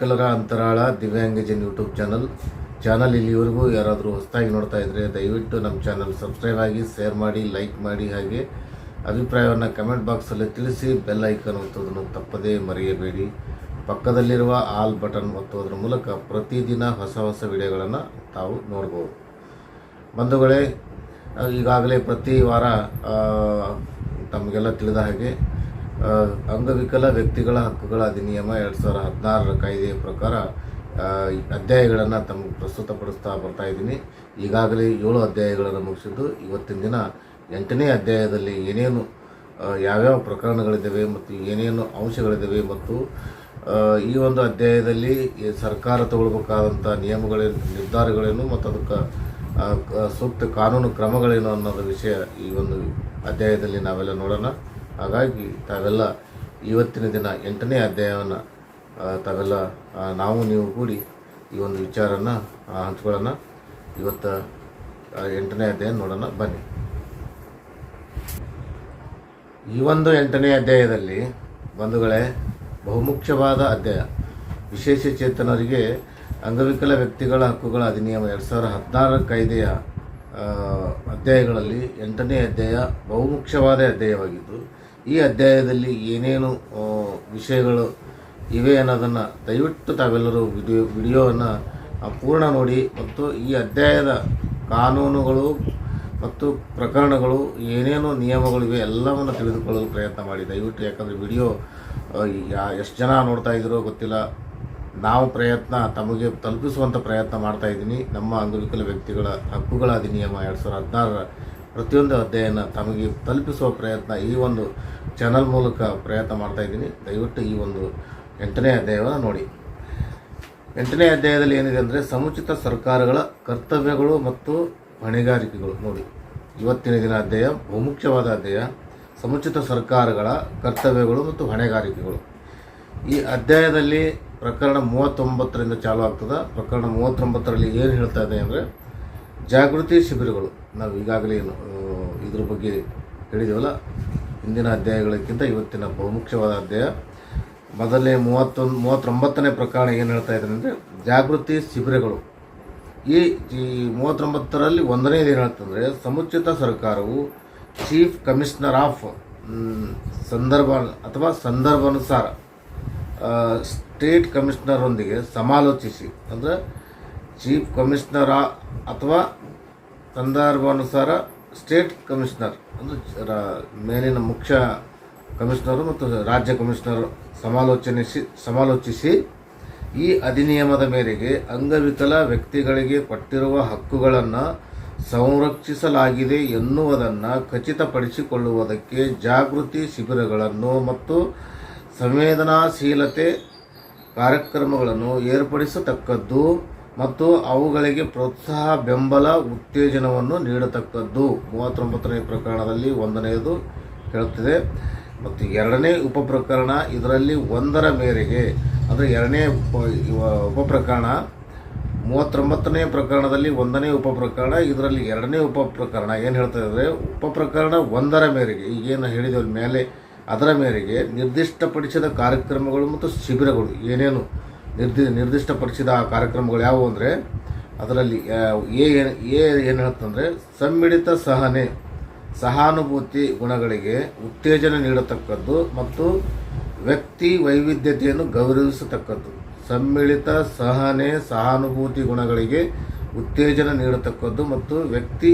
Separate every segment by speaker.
Speaker 1: ಅಂಗವಿಕಲರ ಅಂತರಾಳ ದಿವ್ಯಾಂಗಜನ್ YouTube channel. Channel ಇಲ್ಲಿವರೆಗೂ ಯಾರಾದರೂ ಹೊಸದಾಗಿ ನೋಡ್ತಾ ಇದ್ದರೆ ದಯವಿಟ್ಟು ನಮ್ಮ ಚಾನಲ್ ಸಬ್ಸ್ಕ್ರೈಬ್ ಆಗಿ, ಶೇರ್ ಮಾಡಿ, ಲೈಕ್ ಮಾಡಿ ಹಾಗೆ ಅಭಿಪ್ರಾಯವನ್ನು ಕಮೆಂಟ್ ಬಾಕ್ಸಲ್ಲಿ ತಿಳಿಸಿ ಬೆಲ್ ಐಕನ್ ಒತ್ತೋದನ್ನು ತಪ್ಪದೇ ಮರೆಯಬೇಡಿ. ಪಕ್ಕದಲ್ಲಿರುವ ಆಲ್ ಬಟನ್ ಒತ್ತೋದ್ರ ಮೂಲಕ ಪ್ರತಿದಿನ ಹೊಸ ಹೊಸ ವಿಡಿಯೋಗಳನ್ನು ತಾವು ನೋಡ್ಬೋದು. ಬಂಧುಗಳೇ, ಈಗಾಗಲೇ ಪ್ರತಿ ವಾರ ತಮಗೆಲ್ಲ ತಿಳಿದ ಹಾಗೆ ಅಂಗವಿಕಲ ವ್ಯಕ್ತಿಗಳ ಹಕ್ಕುಗಳ ಅಧಿನಿಯಮ ಎರಡು ಸಾವಿರ ಹದಿನಾರರ ಕಾಯ್ದೆಯ ಪ್ರಕಾರ ಅಧ್ಯಾಯಗಳನ್ನು ತಮಗೆ ಪ್ರಸ್ತುತಪಡಿಸ್ತಾ ಬರ್ತಾ ಇದ್ದೀನಿ. ಈಗಾಗಲೇ ಏಳು ಅಧ್ಯಾಯಗಳನ್ನು ಮುಗಿಸಿದ್ದು, ಇವತ್ತಿನ ದಿನ ಎಂಟನೇ ಅಧ್ಯಾಯದಲ್ಲಿ ಏನೇನು ಯಾವ್ಯಾವ ಪ್ರಕರಣಗಳಿದ್ದಾವೆ ಮತ್ತು ಏನೇನು ಅಂಶಗಳಿದ್ದಾವೆ ಮತ್ತು ಈ ಒಂದು ಅಧ್ಯಾಯದಲ್ಲಿ ಸರ್ಕಾರ ತಗೊಳ್ಬೇಕಾದಂಥ ನಿಯಮಗಳೇನು ನಿರ್ಧಾರಗಳೇನು ಮತ್ತು ಅದಕ್ಕೆ ಸೂಕ್ತ ಕಾನೂನು ಕ್ರಮಗಳೇನು ಅನ್ನೋದು ವಿಷಯ ಈ ಒಂದು ಅಧ್ಯಾಯದಲ್ಲಿ ನಾವೆಲ್ಲ ನೋಡೋಣ. ಹಾಗಾಗಿ ತಾವೆಲ್ಲ ಇವತ್ತಿನ ದಿನ ಎಂಟನೇ ಅಧ್ಯಾಯವನ್ನು ತಾವೆಲ್ಲ ನಾವು ನೀವು ಕೂಡಿ ಈ ಒಂದು ವಿಚಾರನ ಹಂಚ್ಕೊಳ್ಳೋಣ. ಇವತ್ತು ಎಂಟನೇ ಅಧ್ಯಾಯ ನೋಡೋಣ, ಬನ್ನಿ. ಈ ಒಂದು ಎಂಟನೇ ಅಧ್ಯಾಯದಲ್ಲಿ ಬಂಧುಗಳೇ, ಬಹುಮುಖ್ಯವಾದ ಅಧ್ಯಾಯ. ವಿಶೇಷ ಚೇತನರಿಗೆ ಅಂಗವಿಕಲ ವ್ಯಕ್ತಿಗಳ ಹಕ್ಕುಗಳ ಅಧಿನಿಯಮ ಎರಡು ಸಾವಿರ ಹದಿನಾರರ ಕಾಯ್ದೆಯ ಅಧ್ಯಾಯಗಳಲ್ಲಿ ಎಂಟನೇ ಅಧ್ಯಾಯ ಬಹುಮುಖ್ಯವಾದ ಅಧ್ಯಾಯವಾಗಿದ್ದು ಈ ಅಧ್ಯಾಯದಲ್ಲಿ ಏನೇನು ವಿಷಯಗಳು ಇವೆ ಅನ್ನೋದನ್ನು ದಯವಿಟ್ಟು ತಾವೆಲ್ಲರೂ ವಿಡಿಯೋ, ವಿಡಿಯೋವನ್ನು ಪೂರ್ಣ ನೋಡಿ ಮತ್ತು ಈ ಅಧ್ಯಾಯದ ಕಾನೂನುಗಳು ಮತ್ತು ಪ್ರಕರಣಗಳು ಏನೇನು ನಿಯಮಗಳಿವೆ ಎಲ್ಲವನ್ನು ತಿಳಿದುಕೊಳ್ಳಲು ಪ್ರಯತ್ನ ಮಾಡಿ. ದಯವಿಟ್ಟು ಯಾಕಂದರೆ ವಿಡಿಯೋ ಎಷ್ಟು ಜನ ನೋಡ್ತಾ ಇದ್ದೀರೋ ಗೊತ್ತಿಲ್ಲ. ನಾವು ಪ್ರಯತ್ನ, ತಮಗೆ ತಲುಪಿಸುವಂಥ ಪ್ರಯತ್ನ ಮಾಡ್ತಾ ಇದ್ದೀನಿ. ನಮ್ಮ ಅಂಗವಿಕಲ ವ್ಯಕ್ತಿಗಳ ಹಕ್ಕುಗಳ ಅಧಿನಿಯಮ ಎರಡು ಸಾವಿರದ ಹದಿನಾರರ ಪ್ರತಿಯೊಂದು ಅಧ್ಯಾಯನ ತಮಗೆ ತಲುಪಿಸುವ ಪ್ರಯತ್ನ ಈ ಒಂದು ಚಾನಲ್ ಮೂಲಕ ಪ್ರಯತ್ನ ಮಾಡ್ತಾ ಇದ್ದೀನಿ. ದಯವಿಟ್ಟು ಈ ಒಂದು ಎಂಟನೇ ಅಧ್ಯಾಯವನ್ನು ನೋಡಿ. ಎಂಟನೇ ಅಧ್ಯಾಯದಲ್ಲಿ ಏನಿದೆ ಅಂದರೆ ಸಮುಚಿತ ಸರ್ಕಾರಗಳ ಕರ್ತವ್ಯಗಳು ಮತ್ತು ಹೊಣೆಗಾರಿಕೆಗಳು ನೋಡಿ. ಇವತ್ತಿನ ದಿನ ಅಧ್ಯಾಯ, ಬಹುಮುಖ್ಯವಾದ ಅಧ್ಯಾಯ, ಸಮುಚಿತ ಸರ್ಕಾರಗಳ ಕರ್ತವ್ಯಗಳು ಮತ್ತು ಹೊಣೆಗಾರಿಕೆಗಳು. ಈ ಅಧ್ಯಾಯದಲ್ಲಿ ಪ್ರಕರಣ ಮೂವತ್ತೊಂಬತ್ತರಿಂದ ಚಾಲು ಆಗ್ತದೆ. ಪ್ರಕರಣ ಮೂವತ್ತೊಂಬತ್ತರಲ್ಲಿ ಏನು ಹೇಳ್ತಾ ಇದೆ ಅಂದರೆ ಜಾಗೃತಿ ಶಿಬಿರಗಳು. ನಾವು ಈಗಾಗಲೇ ಇದ್ರ ಬಗ್ಗೆ ಹೇಳಿದೆವಲ್ಲ? ಹಿಂದಿನ ಅಧ್ಯಾಯಗಳಕ್ಕಿಂತ ಇವತ್ತಿನ ಬಹುಮುಖ್ಯವಾದ ಅಧ್ಯಾಯ. ಮೊದಲನೇ ಮೂವತ್ತೊಂದು, ಮೂವತ್ತೊಂಬತ್ತನೇ ಪ್ರಕರಣ ಏನು ಹೇಳ್ತಾ ಇದ್ದಾರೆ ಅಂದರೆ, ಜಾಗೃತಿ ಶಿಬಿರಗಳು. ಈ ಈ ಮೂವತ್ತೊಂಬತ್ತರಲ್ಲಿ ಒಂದನೇದು ಏನು ಹೇಳ್ತಂದರೆ ಸಮುಚಿತ ಸರ್ಕಾರವು ಚೀಫ್ ಕಮಿಷನರ್ ಆಫ್ ಸಂದರ್ಭ, ಅಥವಾ ಸಂದರ್ಭಾನುಸಾರ ಸ್ಟೇಟ್ ಕಮಿಷನರೊಂದಿಗೆ ಸಮಾಲೋಚಿಸಿ, ಅಂದರೆ, ಚೀಫ್ ಕಮಿಷನರ್ ಅಥವಾ ಸಂದರ್ಭಾನುಸಾರ ಸ್ಟೇಟ್ ಕಮಿಷನರ್, ಅಂದರೆ ಮೇಲಿನ ಮುಖ್ಯ ಕಮಿಷನರು ಮತ್ತು ರಾಜ್ಯ ಕಮಿಷನರ್ ಸಮಾಲೋಚನಿಸಿ, ಸಮಾಲೋಚಿಸಿ ಈ ಅಧಿನಿಯಮದ ಮೇರೆಗೆ ಅಂಗವಿಕಲ ವ್ಯಕ್ತಿಗಳಿಗೆ ಕೊಟ್ಟಿರುವ ಹಕ್ಕುಗಳನ್ನು ಸಂರಕ್ಷಿಸಲಾಗಿದೆ ಎನ್ನುವುದನ್ನು ಖಚಿತಪಡಿಸಿಕೊಳ್ಳುವುದಕ್ಕೆ ಜಾಗೃತಿ ಶಿಬಿರಗಳನ್ನು ಮತ್ತು ಸಂವೇದನಾಶೀಲತೆ ಕಾರ್ಯಕ್ರಮಗಳನ್ನು ಏರ್ಪಡಿಸತಕ್ಕದ್ದು ಮತ್ತು ಅವುಗಳಿಗೆ ಪ್ರೋತ್ಸಾಹ, ಬೆಂಬಲ, ಉತ್ತೇಜನವನ್ನು ನೀಡತಕ್ಕದ್ದು. ಮೂವತ್ತೊಂಬತ್ತನೇ ಪ್ರಕರಣದಲ್ಲಿ ಒಂದನೆಯದು ಹೇಳುತ್ತಿದೆ ಮತ್ತು ಎರಡನೇ ಉಪಪ್ರಕರಣ ಇದರಲ್ಲಿ ಒಂದರ ಮೇರೆಗೆ, ಅಂದರೆ ಎರಡನೇ ಉಪ ಉಪಪ್ರಕರಣ, ಮೂವತ್ತೊಂಬತ್ತನೇ ಪ್ರಕರಣದಲ್ಲಿ ಒಂದನೇ ಉಪಪ್ರಕರಣ, ಇದರಲ್ಲಿ ಎರಡನೇ ಉಪಪ್ರಕರಣ. ಏನು ಹೇಳ್ತಾ ಇದ್ದಾರೆ? ಉಪಪ್ರಕರಣ ಒಂದರ ಮೇರೆಗೆ, ಈಗೇನು ಹೇಳಿದೆವು ಮೇಲೆ, ಅದರ ಮೇರೆಗೆ ನಿರ್ದಿಷ್ಟಪಡಿಸಿದ ಕಾರ್ಯಕ್ರಮಗಳು ಮತ್ತು ಶಿಬಿರಗಳು ಏನೇನು ನಿರ್ದಿ, ನಿರ್ದಿಷ್ಟಪಡಿಸಿದ ಕಾರ್ಯಕ್ರಮಗಳು ಯಾವುವು ಅಂದರೆ, ಅದರಲ್ಲಿ ಎ ಎ ಏನು ಹೇಳ್ತಂದರೆ ಸಮ್ಮಿಳಿತ ಸಹನೆ, ಸಹಾನುಭೂತಿ ಗುಣಗಳಿಗೆ ಉತ್ತೇಜನ ನೀಡತಕ್ಕದ್ದು ಮತ್ತು ವ್ಯಕ್ತಿ ವೈವಿಧ್ಯತೆಯನ್ನು ಗೌರವಿಸತಕ್ಕದ್ದು. ಸಮ್ಮಿಳಿತ ಸಹನೆ, ಸಹಾನುಭೂತಿ ಗುಣಗಳಿಗೆ ಉತ್ತೇಜನ ನೀಡತಕ್ಕದ್ದು ಮತ್ತು ವ್ಯಕ್ತಿ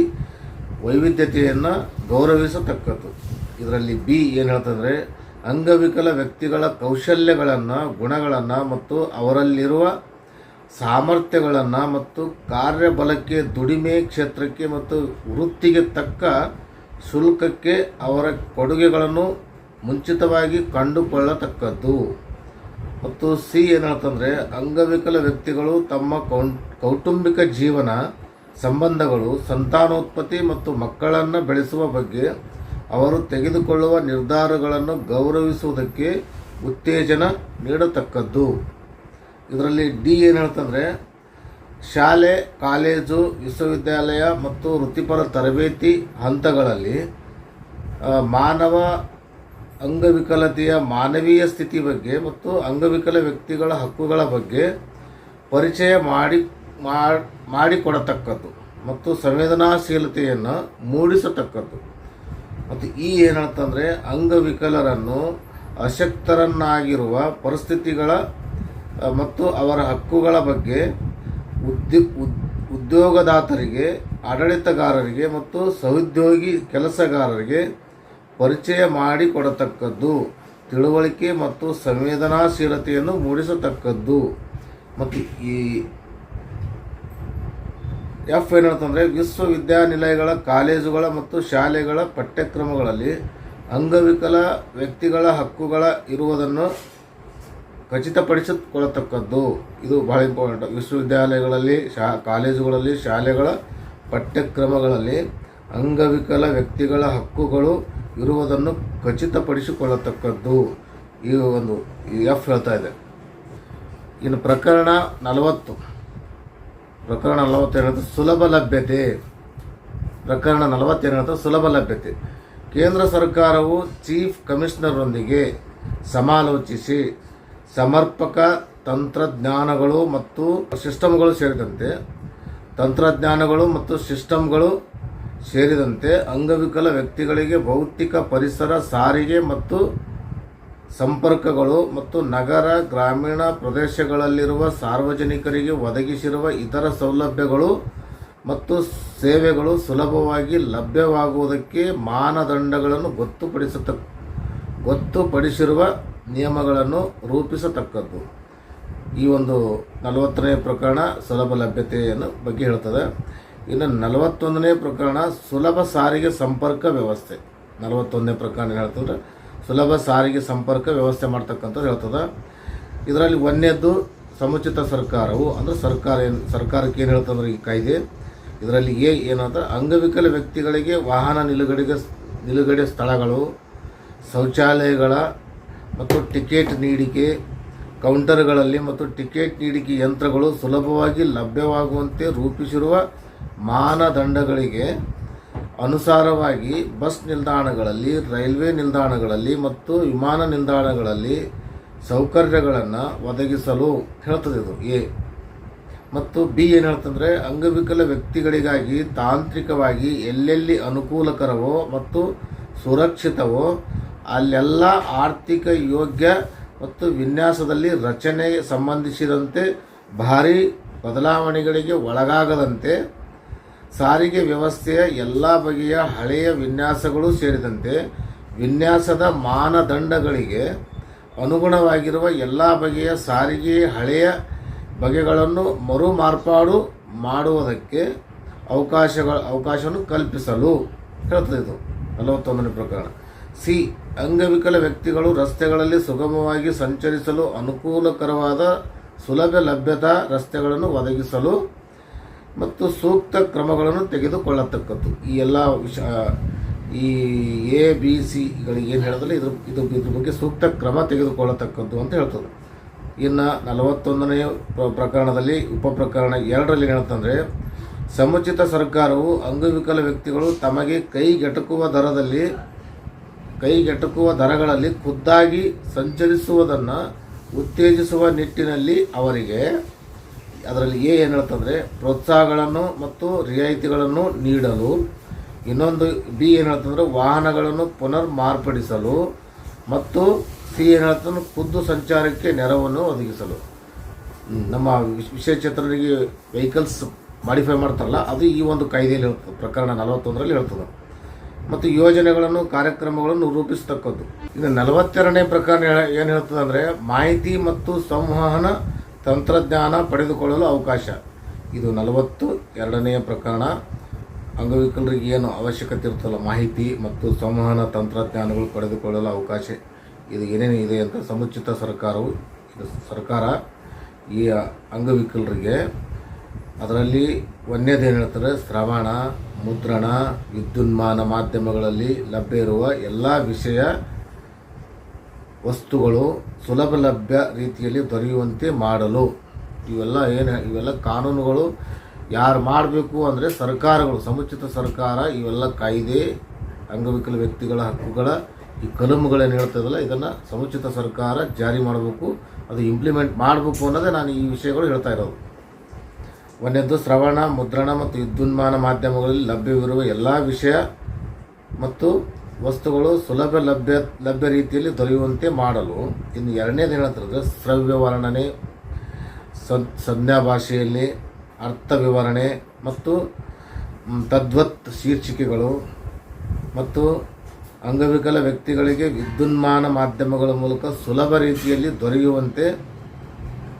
Speaker 1: ವೈವಿಧ್ಯತೆಯನ್ನು ಗೌರವಿಸತಕ್ಕದ್ದು. ಇದರಲ್ಲಿ ಬಿ ಏನು ಹೇಳ್ತಂದರೆ ಅಂಗವಿಕಲ ವ್ಯಕ್ತಿಗಳ ಕೌಶಲ್ಯಗಳನ್ನು, ಗುಣಗಳನ್ನು ಮತ್ತು ಅವರಲ್ಲಿರುವ ಸಾಮರ್ಥ್ಯಗಳನ್ನು ಮತ್ತು ಕಾರ್ಯಬಲಕ್ಕೆ, ದುಡಿಮೆ ಕ್ಷೇತ್ರಕ್ಕೆ ಮತ್ತು ವೃತ್ತಿಗೆ ತಕ್ಕ ಶುಲ್ಕಕ್ಕೆ ಅವರ ಕೊಡುಗೆಗಳನ್ನು ಮುಂಚಿತವಾಗಿ ಕಂಡುಕೊಳ್ಳತಕ್ಕದ್ದು. ಮತ್ತು ಸಿ ಏನು ಹೇಳ್ತಂದರೆ ಅಂಗವಿಕಲ ವ್ಯಕ್ತಿಗಳು ತಮ್ಮ ಕೌಂ ಕೌಟುಂಬಿಕ ಜೀವನ ಸಂಬಂಧಗಳು, ಸಂತಾನೋತ್ಪತ್ತಿ ಮತ್ತು ಮಕ್ಕಳನ್ನು ಬೆಳೆಸುವ ಬಗ್ಗೆ ಅವರು ತೆಗೆದುಕೊಳ್ಳುವ ನಿರ್ಧಾರಗಳನ್ನು ಗೌರವಿಸುವುದಕ್ಕೆ ಉತ್ತೇಜನ ನೀಡತಕ್ಕದ್ದು. ಇದರಲ್ಲಿ ಡಿ ಏನು ಹೇಳ್ತಂದರೆ, ಶಾಲೆ, ಕಾಲೇಜು, ವಿಶ್ವವಿದ್ಯಾಲಯ ಮತ್ತು ವೃತ್ತಿಪರ ತರಬೇತಿ ಹಂತಗಳಲ್ಲಿ ಮಾನವ ಅಂಗವಿಕಲತೆಯ ಮಾನವೀಯ ಸ್ಥಿತಿ ಬಗ್ಗೆ ಮತ್ತು ಅಂಗವಿಕಲ ವ್ಯಕ್ತಿಗಳ ಹಕ್ಕುಗಳ ಬಗ್ಗೆ ಪರಿಚಯ ಮಾಡಿ ಮಾಡ್- ಮಾಡಿಕೊಡತಕ್ಕದ್ದು ಮತ್ತು ಸಂವೇದನಾಶೀಲತೆಯನ್ನು ಮೂಡಿಸತಕ್ಕದ್ದು. ಮತ್ತು ಈ ಏನಂತಂದರೆ ಅಂಗವಿಕಲರನ್ನು ಅಶಕ್ತರನ್ನಾಗಿರುವ ಪರಿಸ್ಥಿತಿಗಳ ಮತ್ತು ಅವರ ಹಕ್ಕುಗಳ ಬಗ್ಗೆ ಉದ್ಯ, ಉದ್- ಉದ್ಯೋಗದಾತರಿಗೆ, ಆಡಳಿತಗಾರರಿಗೆ ಮತ್ತು ಸಹೋದ್ಯೋಗಿ ಕೆಲಸಗಾರರಿಗೆ ಪರಿಚಯ ಮಾಡಿಕೊಡತಕ್ಕದ್ದು, ತಿಳುವಳಿಕೆ ಮತ್ತು ಸಂವೇದನಾಶೀಲತೆಯನ್ನು ಮೂಡಿಸತಕ್ಕದ್ದು. ಮತ್ತು ಈ ಎಫ್ ಏನಂತಂದರೆ ವಿಶ್ವವಿದ್ಯಾನಿಲಯಗಳ, ಕಾಲೇಜುಗಳ ಮತ್ತು ಶಾಲೆಗಳ ಪಠ್ಯಕ್ರಮಗಳಲ್ಲಿ ಅಂಗವಿಕಲ ವ್ಯಕ್ತಿಗಳ ಹಕ್ಕುಗಳ ಇರುವುದನ್ನು ಖಚಿತಪಡಿಸಿಕೊಳ್ಳತಕ್ಕದ್ದು. ಇದು ಬಹಳ ಇಂಪಾರ್ಟೆಂಟ್ ವಿಶ್ವವಿದ್ಯಾಲಯಗಳಲ್ಲಿ, ಶಾ, ಕಾಲೇಜುಗಳಲ್ಲಿ, ಶಾಲೆಗಳ ಪಠ್ಯಕ್ರಮಗಳಲ್ಲಿ ಅಂಗವಿಕಲ ವ್ಯಕ್ತಿಗಳ ಹಕ್ಕುಗಳು ಇರುವುದನ್ನು ಖಚಿತಪಡಿಸಿಕೊಳ್ಳತಕ್ಕದ್ದು. ಈ ಒಂದು ಎಫ್ ಹೇಳ್ತಾ ಇದೆ. ಇನ್ನು ಪ್ರಕರಣ ನಲವತ್ತು. ಪ್ರಕರಣ ನಲವತ್ತೆರಡು ಸುಲಭ ಲಭ್ಯತೆ. ಪ್ರಕರಣ ನಲವತ್ತೆರಡು ಸುಲಭ ಲಭ್ಯತೆ. ಕೇಂದ್ರ ಸರ್ಕಾರವು ಚೀಫ್ ಕಮಿಷನರ್ರೊಂದಿಗೆ ಸಮಾಲೋಚಿಸಿ ಸಮರ್ಪಕ ತಂತ್ರಜ್ಞಾನಗಳು ಮತ್ತು ಸಿಸ್ಟಮ್ಗಳು ಸೇರಿದಂತೆ, ತಂತ್ರಜ್ಞಾನಗಳು ಮತ್ತು ಸಿಸ್ಟಮ್ಗಳು ಸೇರಿದಂತೆ ಅಂಗವಿಕಲ ವ್ಯಕ್ತಿಗಳಿಗೆ ಭೌತಿಕ ಪರಿಸರ ಸಾರಿಗೆ ಮತ್ತು ಸಂಪರ್ಕಗಳು ಮತ್ತು ನಗರ, ಗ್ರಾಮೀಣ ಪ್ರದೇಶಗಳಲ್ಲಿರುವ ಸಾರ್ವಜನಿಕರಿಗೆ ಒದಗಿಸಿರುವ ಇತರ ಸೌಲಭ್ಯಗಳು ಮತ್ತು ಸೇವೆಗಳು ಸುಲಭವಾಗಿ ಲಭ್ಯವಾಗುವುದಕ್ಕೆ ಮಾನದಂಡಗಳನ್ನು ಗೊತ್ತುಪಡಿಸತ, ಗೊತ್ತುಪಡಿಸಿರುವ ನಿಯಮಗಳನ್ನು ರೂಪಿಸತಕ್ಕದ್ದು. ಈ ಒಂದು ನಲವತ್ತನೇ ಪ್ರಕರಣ ಸುಲಭ ಲಭ್ಯತೆಯನ್ನು ಬಗ್ಗೆ ಹೇಳ್ತದೆ. ಇನ್ನು ನಲವತ್ತೊಂದನೇ ಪ್ರಕರಣ ಸುಲಭ ಸಾರಿಗೆ ಸಂಪರ್ಕ ವ್ಯವಸ್ಥೆ. ನಲವತ್ತೊಂದನೇ ಪ್ರಕರಣ ಹೇಳ್ತಂದ್ರೆ ಸುಲಭ ಸಾರಿಗೆ ಸಂಪರ್ಕ ವ್ಯವಸ್ಥೆ ಮಾಡ್ತಕ್ಕಂಥದ್ದು ಹೇಳ್ತದೆ. ಇದರಲ್ಲಿ ಒಂದನೇದ್ದು ಸಮುಚಿತ ಸರ್ಕಾರವು, ಅಂದರೆ ಸರ್ಕಾರ ಏನು, ಸರ್ಕಾರಕ್ಕೆ ಏನು ಹೇಳ್ತಂದ್ರೆ ಈ ಕಾಯ್ದೆ. ಇದರಲ್ಲಿ ಏ ಏನಂದ್ರೆ ಅಂಗವಿಕಲ ವ್ಯಕ್ತಿಗಳಿಗೆ ವಾಹನ ನಿಲುಗಡೆಗೆ ನಿಲುಗಡೆ ಸ್ಥಳಗಳು, ಶೌಚಾಲಯಗಳ ಮತ್ತು ಟಿಕೆಟ್ ನೀಡಿಕೆ, ಕೌಂಟರ್ಗಳಲ್ಲಿ ಮತ್ತು ಟಿಕೆಟ್ ನೀಡಿಕೆ ಯಂತ್ರಗಳು ಸುಲಭವಾಗಿ ಲಭ್ಯವಾಗುವಂತೆ ರೂಪಿಸಿರುವ ಮಾನದಂಡಗಳಿಗೆ ಅನುಸಾರವಾಗಿ ಬಸ್ ನಿಲ್ದಾಣಗಳಲ್ಲಿ, ರೈಲ್ವೆ ನಿಲ್ದಾಣಗಳಲ್ಲಿ ಮತ್ತು ವಿಮಾನ ನಿಲ್ದಾಣಗಳಲ್ಲಿ ಸೌಕರ್ಯಗಳನ್ನು ಒದಗಿಸಲು ಹೇಳ್ತದೆ ಇದು ಎ. ಮತ್ತು ಬಿ ಏನು ಹೇಳ್ತಂದರೆ, ಅಂಗವಿಕಲ ವ್ಯಕ್ತಿಗಳಿಗಾಗಿ ತಾಂತ್ರಿಕವಾಗಿ ಎಲ್ಲೆಲ್ಲಿ ಅನುಕೂಲಕರವೋ ಮತ್ತು ಸುರಕ್ಷಿತವೋ ಅಲ್ಲೆಲ್ಲ ಆರ್ಥಿಕ ಯೋಗ್ಯ ಮತ್ತು ವಿನ್ಯಾಸದಲ್ಲಿ ರಚನೆಗೆ ಸಂಬಂಧಿಸಿದಂತೆ ಭಾರಿ ಬದಲಾವಣೆಗಳಿಗೆ ಒಳಗಾಗದಂತೆ ಸಾರಿಗೆ ವ್ಯವಸ್ಥೆಯ ಎಲ್ಲ ಬಗೆಯ ಹಳೆಯ ವಿನ್ಯಾಸಗಳು ಸೇರಿದಂತೆ ವಿನ್ಯಾಸದ ಮಾನದಂಡಗಳಿಗೆ ಅನುಗುಣವಾಗಿರುವ ಎಲ್ಲ ಬಗೆಯ ಸಾರಿಗೆ ಹಳೆಯ ಬಗೆಗಳನ್ನು ಮರು ಮಾರ್ಪಾಡು ಮಾಡುವುದಕ್ಕೆ ಅವಕಾಶಗಳ ಅವಕಾಶವನ್ನು ಕಲ್ಪಿಸಲು ಹೇಳ್ತದೆ ಇದು ನಲವತ್ತೊಂದನೇ ಪ್ರಕರಣ. ಸಿ. ಅಂಗವಿಕಲ ವ್ಯಕ್ತಿಗಳು ರಸ್ತೆಗಳಲ್ಲಿ ಸುಗಮವಾಗಿ ಸಂಚರಿಸಲು ಅನುಕೂಲಕರವಾದ ಸುಲಭ ಲಭ್ಯತಾ ರಸ್ತೆಗಳನ್ನು ಒದಗಿಸಲು ಮತ್ತು ಸೂಕ್ತ ಕ್ರಮಗಳನ್ನು ತೆಗೆದುಕೊಳ್ಳತಕ್ಕದ್ದು. ಈ ಎಲ್ಲ ವಿಷ ಈ ಎ ಬಿ ಸಿಗಳಿಗೆ ಏನು ಹೇಳಿದ್ರೆ ಇದ್ರ, ಇದು, ಇದ್ರ ಬಗ್ಗೆ ಸೂಕ್ತ ಕ್ರಮ ತೆಗೆದುಕೊಳ್ಳತಕ್ಕದ್ದು ಅಂತ ಹೇಳ್ತದೆ. ಇನ್ನು ನಲವತ್ತೊಂದನೇ ಪ್ರಕರಣದಲ್ಲಿ, ಉಪ ಪ್ರಕರಣ ಎರಡರಲ್ಲಿ ಏನಂತಂದರೆ, ಸಮುಚಿತ ಸರ್ಕಾರವು ಅಂಗವಿಕಲ ವ್ಯಕ್ತಿಗಳು ತಮಗೆ ಕೈಗೆಟಕುವ ದರದಲ್ಲಿ ಕೈಗೆಟಕುವ ದರಗಳಲ್ಲಿ ಖುದ್ದಾಗಿ ಸಂಚರಿಸುವುದನ್ನು ಉತ್ತೇಜಿಸುವ ನಿಟ್ಟಿನಲ್ಲಿ ಅವರಿಗೆ ಅದರಲ್ಲಿ ಎ ಏನು ಹೇಳ್ತಂದರೆ ಪ್ರೋತ್ಸಾಹಗಳನ್ನು ಮತ್ತು ರಿಯಾಯಿತಿಗಳನ್ನು ನೀಡಲು. ಇನ್ನೊಂದು ಬಿ ಏನು ಹೇಳ್ತಂದ್ರೆ ವಾಹನಗಳನ್ನು ಪುನರ್ ಮಾರ್ಪಡಿಸಲು ಮತ್ತು ಸಿ ಏನು ಹೇಳ್ತಂದ್ರೆ ಖುದ್ದು ಸಂಚಾರಕ್ಕೆ ನೆರವನ್ನು ಒದಗಿಸಲು. ನಮ್ಮ ವಿಶ್- ವಿಶೇಷಚೇತನರಿಗೆ ವೆಹಿಕಲ್ಸ್ ಮಾಡಿಫೈ ಮಾಡ್ತಾರಲ್ಲ, ಅದು ಈ ಒಂದು ಕಾಯ್ದೆಯಲ್ಲಿ ಹೇಳ್ತದೆ, ಪ್ರಕರಣ ನಲವತ್ತೊಂದರಲ್ಲಿ ಹೇಳ್ತದೆ. ಮತ್ತು ಯೋಜನೆಗಳನ್ನು, ಕಾರ್ಯಕ್ರಮಗಳನ್ನು ರೂಪಿಸತಕ್ಕದ್ದು. ಇನ್ನು ನಲವತ್ತೆರಡನೇ ಪ್ರಕರಣ ಏನು ಹೇಳ್ತದೆ ಅಂದರೆ ಮಾಹಿತಿ ಮತ್ತು ಸಂವಹನ ತಂತ್ರಜ್ಞಾನ ಪಡೆದುಕೊಳ್ಳಲು ಅವಕಾಶ. ಇದು ನಲವತ್ತು ಎರಡನೆಯ ಪ್ರಕರಣ. ಅಂಗವಿಕಲರಿಗೆ ಏನು ಅವಶ್ಯಕತೆ ಇರುತ್ತಲ್ಲ ಮಾಹಿತಿ ಮತ್ತು ಸಂವಹನ ತಂತ್ರಜ್ಞಾನಗಳು ಪಡೆದುಕೊಳ್ಳಲು ಅವಕಾಶ. ಇದು ಏನೇನು ಇದೆ ಅಂತ ಸಮುಚಿತ ಸರ್ಕಾರವು, ಇದು ಸರ್ಕಾರ ಈ ಅಂಗವಿಕಲರಿಗೆ ಅದರಲ್ಲಿ ಒಂದೇದೇನು ಹೇಳ್ತಾರೆ, ಶ್ರವಣ, ಮುದ್ರಣ, ವಿದ್ಯುನ್ಮಾನ ಮಾಧ್ಯಮಗಳಲ್ಲಿ ಲಭ್ಯ ಇರುವ ಎಲ್ಲ ವಿಷಯ ವಸ್ತುಗಳು ಸುಲಭ ಲಭ್ಯ ರೀತಿಯಲ್ಲಿ ದೊರೆಯುವಂತೆ ಮಾಡಲು. ಇವೆಲ್ಲ ಏನು ಇವೆಲ್ಲ ಕಾನೂನುಗಳು. ಯಾರು ಮಾಡಬೇಕು ಅಂದರೆ ಸರ್ಕಾರಗಳು, ಸಮುಚಿತ ಸರ್ಕಾರ ಇವೆಲ್ಲ ಕಾಯ್ದೆ, ಅಂಗವಿಕಲ ವ್ಯಕ್ತಿಗಳ ಹಕ್ಕುಗಳ ಈ ಕಲಮುಗಳೇನು ಹೇಳ್ತದಲ್ಲ, ಇದನ್ನು ಸಮುಚಿತ ಸರ್ಕಾರ ಜಾರಿ ಮಾಡಬೇಕು. ಅದು ಇಂಪ್ಲಿಮೆಂಟ್ ಮಾಡಬೇಕು ಅನ್ನೋದೇ ನಾನು ಈ ವಿಷಯಗಳು ಹೇಳ್ತಾ ಇರೋದು. ಒಂದೆದ್ದು ಶ್ರವಣ, ಮುದ್ರಣ ಮತ್ತು ವಿದ್ಯುನ್ಮಾನ ಮಾಧ್ಯಮಗಳಲ್ಲಿ ಲಭ್ಯವಿರುವ ಎಲ್ಲ ವಿಷಯ ಮತ್ತು ವಸ್ತುಗಳು ಸುಲಭ ಲಭ್ಯ ಲಭ್ಯ ರೀತಿಯಲ್ಲಿ ದೊರೆಯುವಂತೆ ಮಾಡಲು ಇನ್ನು ಎರಡನೇದು ಏನಂತಂದ್ರೆ ಶ್ರವ್ಯ ವರ್ಣನೆ ಸಂಜ್ಞಾ ಭಾಷೆಯಲ್ಲಿ ಅರ್ಥ ವಿವರಣೆ ಮತ್ತು ತದ್ವತ್ ಶೀರ್ಷಿಕೆಗಳು ಮತ್ತು ಅಂಗವಿಕಲ ವ್ಯಕ್ತಿಗಳಿಗೆ ವಿದ್ಯುನ್ಮಾನ ಮಾಧ್ಯಮಗಳ ಮೂಲಕ ಸುಲಭ ರೀತಿಯಲ್ಲಿ ದೊರೆಯುವಂತೆ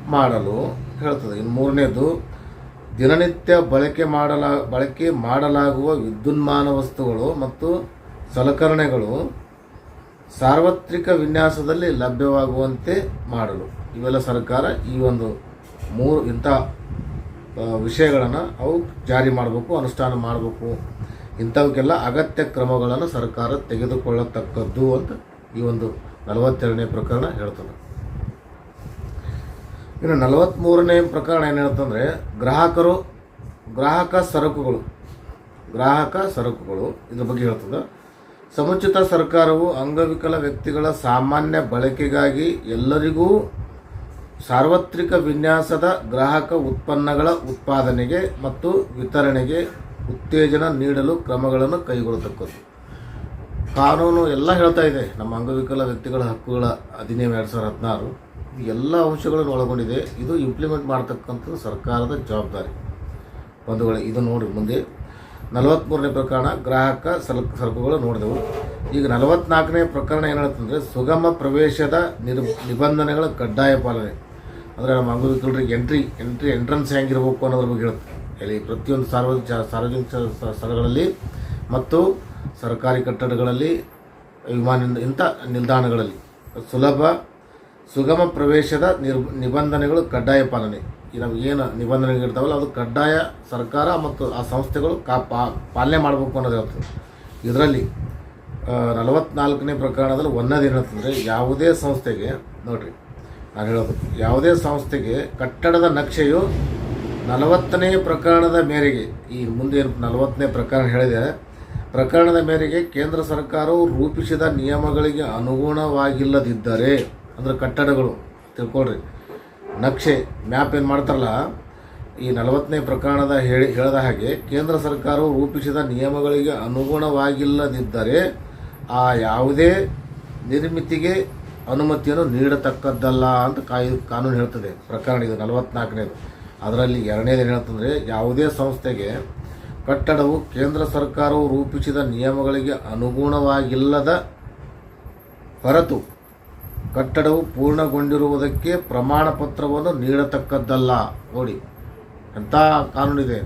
Speaker 1: ಮಾಡಲು ಹೇಳ್ತದೆ. ಇನ್ನು ಮೂರನೇದು, ದಿನನಿತ್ಯ ಬಳಕೆ ಮಾಡಲಾ, ಬಳಕೆ ಮಾಡಲಾಗುವ ವಿದ್ಯುನ್ಮಾನ ವಸ್ತುಗಳು ಮತ್ತು ಸಲಕರಣೆಗಳು ಸಾರ್ವತ್ರಿಕ ವಿನ್ಯಾಸದಲ್ಲಿ ಲಭ್ಯವಾಗುವಂತೆ ಮಾಡಲು. ಇವೆಲ್ಲ ಸರ್ಕಾರ ಈ ಒಂದು ಮೂರು ಇಂಥ ವಿಷಯಗಳನ್ನು ಅವು ಜಾರಿ ಮಾಡಬೇಕು, ಅನುಷ್ಠಾನ ಮಾಡಬೇಕು. ಇಂಥವಕ್ಕೆಲ್ಲ ಅಗತ್ಯ ಕ್ರಮಗಳನ್ನು ಸರ್ಕಾರ ತೆಗೆದುಕೊಳ್ಳತಕ್ಕದ್ದು ಅಂತ ಈ ಒಂದು ನಲವತ್ತೆರಡನೇ ಪ್ರಕರಣ ಹೇಳ್ತದೆ. ಇನ್ನು ನಲವತ್ತ್ಮೂರನೇ ಪ್ರಕರಣ ಏನು ಹೇಳ್ತಂದರೆ, ಗ್ರಾಹಕರು, ಗ್ರಾಹಕ ಸರಕುಗಳು ಗ್ರಾಹಕ ಸರಕುಗಳು ಇದ್ರ ಬಗ್ಗೆ ಹೇಳ್ತದೆ. ಸಮುಚಿತ ಸರ್ಕಾರವು ಅಂಗವಿಕಲ ವ್ಯಕ್ತಿಗಳ ಸಾಮಾನ್ಯ ಬಳಕೆಗಾಗಿ ಎಲ್ಲರಿಗೂ ಸಾರ್ವತ್ರಿಕ ವಿನ್ಯಾಸದ ಗ್ರಾಹಕ ಉತ್ಪನ್ನಗಳ ಉತ್ಪಾದನೆಗೆ ಮತ್ತು ವಿತರಣೆಗೆ ಉತ್ತೇಜನ ನೀಡಲು ಕ್ರಮಗಳನ್ನು ಕೈಗೊಳ್ಳತಕ್ಕದ್ದು. ಕಾನೂನು ಎಲ್ಲ ಹೇಳ್ತಾ ಇದೆ. ನಮ್ಮ ಅಂಗವಿಕಲ ವ್ಯಕ್ತಿಗಳ ಹಕ್ಕುಗಳ ಅಧಿನಿಯಮ ಎರಡು ಸಾವಿರದ ಹದಿನಾರು ಎಲ್ಲ ಅಂಶಗಳನ್ನು ಒಳಗೊಂಡಿದೆ. ಇದು ಇಂಪ್ಲಿಮೆಂಟ್ ಮಾಡ್ತಕ್ಕಂಥದ್ದು ಸರ್ಕಾರದ ಜವಾಬ್ದಾರಿ. ಬಂಧುಗಳೇ, ಇದು ನೋಡಿ ಮುಂದೆ. ನಲವತ್ತ್ಮೂರನೇ ಪ್ರಕರಣ ಗ್ರಾಹಕ ಸಲಕ್ ಸರಕುಗಳು ನೋಡಿದೆವು. ಈಗ ನಲವತ್ನಾಲ್ಕನೇ ಪ್ರಕರಣ ಏನು ಅಂದರೆ ಸುಗಮ ಪ್ರವೇಶದ ನಿರ್, ನಿಬಂಧನೆಗಳ ಕಡ್ಡಾಯ ಪಾಲನೆ. ಅಂದರೆ ನಮ್ಮ ಅಂಗವಿಕಲರಿಗೆ ಎಂಟ್ರಿ ಎಂಟ್ರಿ ಎಂಟ್ರೆನ್ಸ್ ಹೆಂಗಿರಬೇಕು ಅನ್ನೋದ್ರ ಬಗ್ಗೆ ಹೇಳುತ್ತೆ. ಇಲ್ಲಿ ಪ್ರತಿಯೊಂದು ಸಾರ್ವಜನಿಕ ಸಾರ್ವಜನಿಕ ಸ್ಥಳಗಳಲ್ಲಿ ಮತ್ತು ಸರ್ಕಾರಿ ಕಟ್ಟಡಗಳಲ್ಲಿ ವಿಮಾನ ಇಂಥ ನಿಲ್ದಾಣಗಳಲ್ಲಿ ಸುಲಭ, ಸುಗಮ ಪ್ರವೇಶದ ನಿರ್, ನಿಬಂಧನೆಗಳು ಕಡ್ಡಾಯ ಪಾಲನೆ. ಈ ನಮ್ಗೆ ಏನು ನಿಬಂಧನೆಗಳು ಇರ್ತಾವಲ್ಲ, ಅದು ಕಡ್ಡಾಯ ಸರ್ಕಾರ ಮತ್ತು ಆ ಸಂಸ್ಥೆಗಳು ಕಾ ಪಾಲನೆ ಮಾಡಬೇಕು ಅನ್ನೋದು ಹೇಳ್ತದೆ ಇದರಲ್ಲಿ ನಲವತ್ನಾಲ್ಕನೇ ಪ್ರಕರಣದಲ್ಲಿ ಒಂದನೇದು ಏನಂತಂದರೆ, ಯಾವುದೇ ಸಂಸ್ಥೆಗೆ, ನೋಡಿರಿ, ನಾನು ಹೇಳೋದು, ಯಾವುದೇ ಸಂಸ್ಥೆಗೆ ಕಟ್ಟಡದ ನಕ್ಷೆಯು ನಲವತ್ತನೇ ಪ್ರಕರಣದ ಮೇರೆಗೆ, ಈ ಮುಂದೆ ಏನು ನಲವತ್ತನೇ ಪ್ರಕರಣ ಹೇಳಿದೆ, ಪ್ರಕರಣದ ಮೇರೆಗೆ ಕೇಂದ್ರ ಸರ್ಕಾರವು ರೂಪಿಸಿದ ನಿಯಮಗಳಿಗೆ ಅನುಗುಣವಾಗಿಲ್ಲದಿದ್ದರೆ, ಅಂದರೆ ಕಟ್ಟಡಗಳು, ತಿಳ್ಕೊಳ್ರಿ ನಕ್ಷೆ ಮ್ಯಾಪ್ ಏನು ಮಾಡ್ತಾರಲ್ಲ, ಈ ನಲವತ್ತನೇ ಪ್ರಕರಣದ ಹೇಳಿ ಹೇಳಿದ ಹಾಗೆ ಕೇಂದ್ರ ಸರ್ಕಾರವು ರೂಪಿಸಿದ ನಿಯಮಗಳಿಗೆ ಅನುಗುಣವಾಗಿಲ್ಲದಿದ್ದರೆ ಆ ಯಾವುದೇ ನಿರ್ಮಿತಿಗೆ ಅನುಮತಿಯನ್ನು ನೀಡತಕ್ಕದ್ದಲ್ಲ ಅಂತ ಕಾಯ್ ಕಾನೂನು ಹೇಳ್ತದೆ. ಪ್ರಕರಣ ಇದು ನಲವತ್ನಾಲ್ಕನೇದು. ಅದರಲ್ಲಿ ಎರಡನೇದು ಏನು ಹೇಳ್ತಂದರೆ, ಯಾವುದೇ ಸಂಸ್ಥೆಗೆ ಕಟ್ಟಡವು ಕೇಂದ್ರ ಸರ್ಕಾರವು ರೂಪಿಸಿದ ನಿಯಮಗಳಿಗೆ ಅನುಗುಣವಾಗಿಲ್ಲದ ಹೊರತು ಕಟ್ಟಡವು ಪೂರ್ಣಗೊಂಡಿರುವುದಕ್ಕೆ ಪ್ರಮಾಣ ಪತ್ರವನ್ನು ನೀಡತಕ್ಕದ್ದಲ್ಲ. ನೋಡಿ ಎಂಥ ಕಾನೂನಿದೆ